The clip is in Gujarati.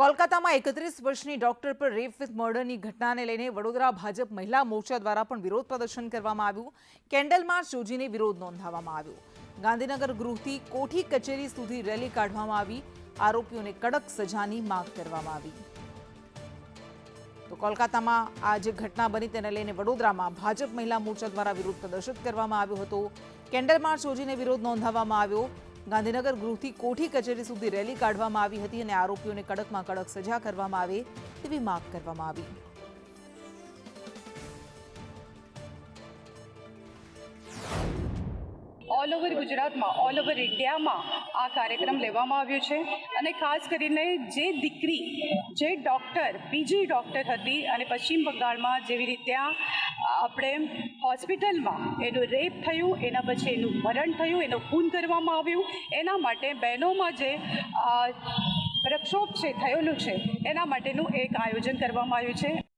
કોલકાતામાં એકત્રીસ વર્ષની ડોક્ટર પર રેપ વિથ મર્ડરની ઘટનાને લઈને વડોદરા ભાજપ મહિલા મોરચા દ્વારા પણ વિરોધ પ્રદર્શન કરવામાં આવ્યું. કેન્ડલ માર્ચ યોજીને વિરોધ નોંધાવવામાં આવ્યો. ગાંધીનગર ગૃહથી કોઠી કચેરી સુધી રેલી કાઢવામાં આવી. આરોપીઓને કડક સજાની માંગ કરવામાં આવી. તો કોલકાતામાં આ જે ઘટના બની તેને લઈને વડોદરામાં ભાજપ મહિલા મોરચા દ્વારા વિરોધ પ્રદર્શિત કરવામાં આવ્યો હતો. કેન્ડલ માર્ચ યોજીને વિરોધ નોંધાવવામાં આવ્યો. ગાંધીનગર ગૃહથી કોઠી કચેરી સુધી રેલી કાઢવામાં આવી હતી અને આરોપીઓને કડકમાં કડક સજા કરવામાં આવે તેવી માંગ કરવામાં આવી. ઓલ ઓવર ગુજરાતમાં ઓલ ઓવર ઇન્ડિયામાં આ કાર્યક્રમ લેવામાં આવ્યો છે. અને ખાસ કરીને જે દીકરી, જે ડૉક્ટર બીજી ડૉક્ટર હતી અને પશ્ચિમ બંગાળમાં જેવી રીતે આ આપણે હોસ્પિટલમાં એનું રેપ થયું, એના પછી એનું મરણ થયું, એનું ખૂન કરવામાં આવ્યું. એના માટે બહેનોમાં જે પ્રક્ષોભ છે, થયેલું છે, એના માટેનું એક આયોજન કરવામાં આવ્યું છે.